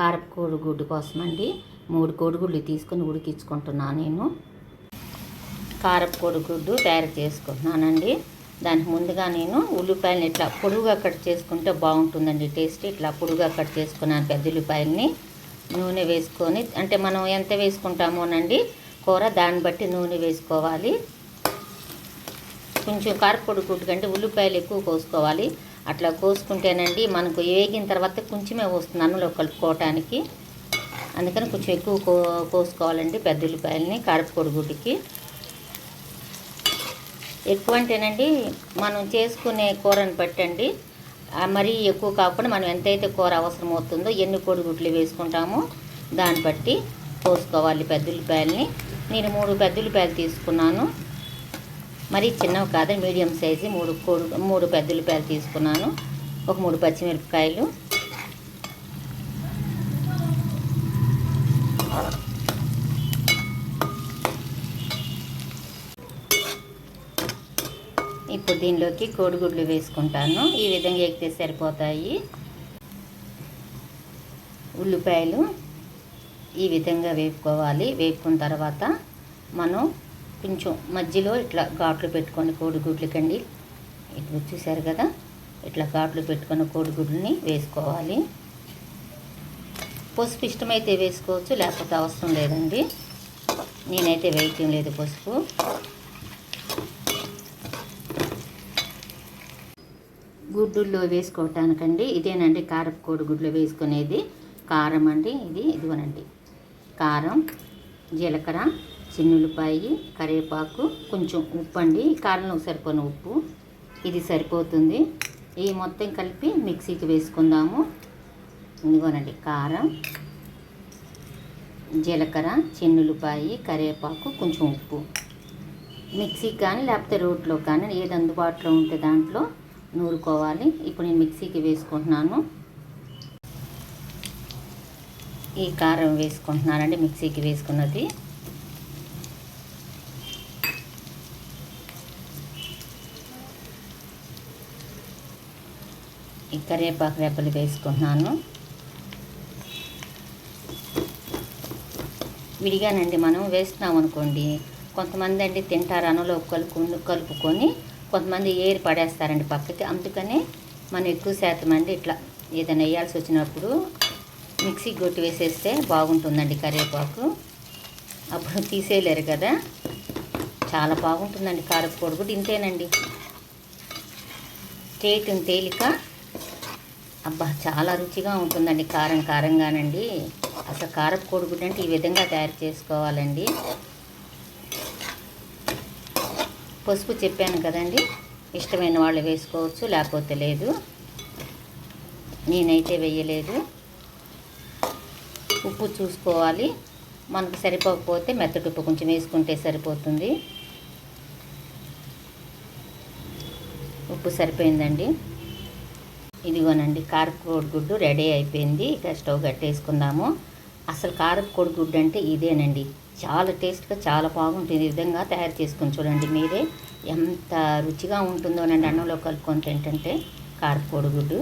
కారపు గుడ్డు కోసం అండి మూడు కోడిగుడ్లు తీసుకొని ఉడికించుకుంటున్నాను నేను. కారపకోడి గుడ్డు తయారు చేసుకుంటున్నానండి. దానికి ముందుగా నేను ఉల్లిపాయలను ఇట్లా పొడుగుగా కట్ చేసుకుంటే బాగుంటుందండి. టేస్ట్ ఇట్లా పొడుగుగా కట్ చేసుకున్నాను పెద్ద ఉల్లిపాయలని. నూనె వేసుకొని అంటే మనం ఎంత వేసుకుంటామోనండి కూర దాన్ని బట్టి నూనె వేసుకోవాలి. కొంచెం కారపొడి గుడ్డు కంటే ఉల్లిపాయలు ఎక్కువ కోసుకోవాలి. అట్లా కోసుకుంటేనండి మనకు వేగిన తర్వాత కొంచెమే వస్తుంది అన్నంలో కలుపుకోవటానికి. అందుకని కొంచెం ఎక్కువ కో కోసుకోవాలండి పెద్ద ఉల్లిపాయలని కారపొడి గుడ్డుకి. ఎక్కువ అంటేనండి మనం చేసుకునే కూరని పట్టండి మరీ ఎక్కువ కాకుండా మనం ఎంతైతే కూర అవసరం అవుతుందో ఎన్ని కోడిగుడ్లు వేసుకుంటామో దాన్ని బట్టి కోసుకోవాలి పెద్ద ఉల్లిపాయలని నేను మూడు పెద్ద ఉల్లిపాయలు తీసుకున్నాను. మరి చిన్నవి కాదు మీడియం సైజు. మూడు కోడి మూడు పెద్ద ఉల్లిపాయలు తీసుకున్నాను. ఒక మూడు పచ్చిమిరపకాయలు. ఇప్పుడు దీనిలోకి కోడిగుడ్లు వేసుకుంటాను. ఈ విధంగా ఎక్కితే సరిపోతాయి. ఉల్లిపాయలు ఈ విధంగా వేపుకోవాలి. వేపుకున్న తర్వాత మనం కొంచెం మధ్యలో ఇట్లా ఘాట్లు పెట్టుకొని కోడిగుడ్లకండి ఇట్లా చూసారు కదా ఇట్లా ఘాట్లు పెట్టుకున్న కోడిగుడ్లని వేసుకోవాలి. పసుపు ఇష్టమైతే వేసుకోవచ్చు లేకపోతే అవసరం లేదండి. నేనైతే వేయటం లేదు పసుపు. గుడ్డుల్లో వేసుకోవటానికండి ఇదేనండి కారపు కోడిగుడ్లు వేసుకునేది. కారం అండి ఇది ఇదిగోనండి. కారం జీలకర్ర చిన్నులపాయి కరివేపాకు కొంచెం ఉప్పు అండి కారంలో సరిపోయిన ఉప్పు. ఇది సరిపోతుంది. ఈ మొత్తం కలిపి మిక్సీకి వేసుకుందాము. ఇదిగోనండి కారం జీలకర్ర చెన్నులపాయి కరివేపాకు కొంచెం ఉప్పు. మిక్సీకి కానీ లేకపోతే రోట్లో కానీ ఏది అందుబాటులో ఉంటే దాంట్లో నూరుకోవాలి. ఇప్పుడు నేను మిక్సీకి వేసుకుంటున్నాను. ఈ కారం వేసుకుంటున్నానండి మిక్సీకి వేసుకున్నది. కరివేపాకు రెబ్బలు వేసుకుంటున్నాను. విడిగానండి మనం వేస్తున్నాం అనుకోండి. కొంతమంది అండి తింటారు అనలో కలుపు కలుపుకొని కొంతమంది ఏరి పడేస్తారండి పక్కకి. అందుకనే మనం ఎక్కువ శాతం అండి ఇట్లా ఏదైనా వేయాల్సి వచ్చినప్పుడు మిక్సీ కొట్టి వేసేస్తే బాగుంటుందండి కరివేపాకు. అప్పుడు తీసేయలేరు కదా. చాలా బాగుంటుందండి కారపొడి కూడా ఇంతేనండి. చేయటం తేలిక అబ్బా చాలా రుచిగా ఉంటుందండి కారం కారంగానండి. అసలు కారపు కోడిగుడ్డు అంటే ఈ విధంగా తయారు చేసుకోవాలండి. పసుపు చెప్పాను కదండి ఇష్టమైన వాళ్ళు వేసుకోవచ్చు లేకపోతే లేదు. నేనైతే వేయలేదు. ఉప్పు చూసుకోవాలి. మనకు సరిపోకపోతే మెత్తటి ఉప్పు కొంచెం వేసుకుంటే సరిపోతుంది. ఉప్పు సరిపోయిందండి. ఇదిగోనండి కారపు గుడ్డు రెడీ అయిపోయింది. ఇక స్టవ్ కట్టేసుకుందాము. అసలు కారపు కోడిగుడ్డు అంటే ఇదేనండి. చాలా టేస్ట్గా చాలా బాగుంటుంది. ఈ విధంగా తయారు చేసుకుని చూడండి మీరే. ఎంత రుచిగా ఉంటుందోనండి అన్నంలో కలుపుకొని తింటుంటే కారపు గుడ్డు.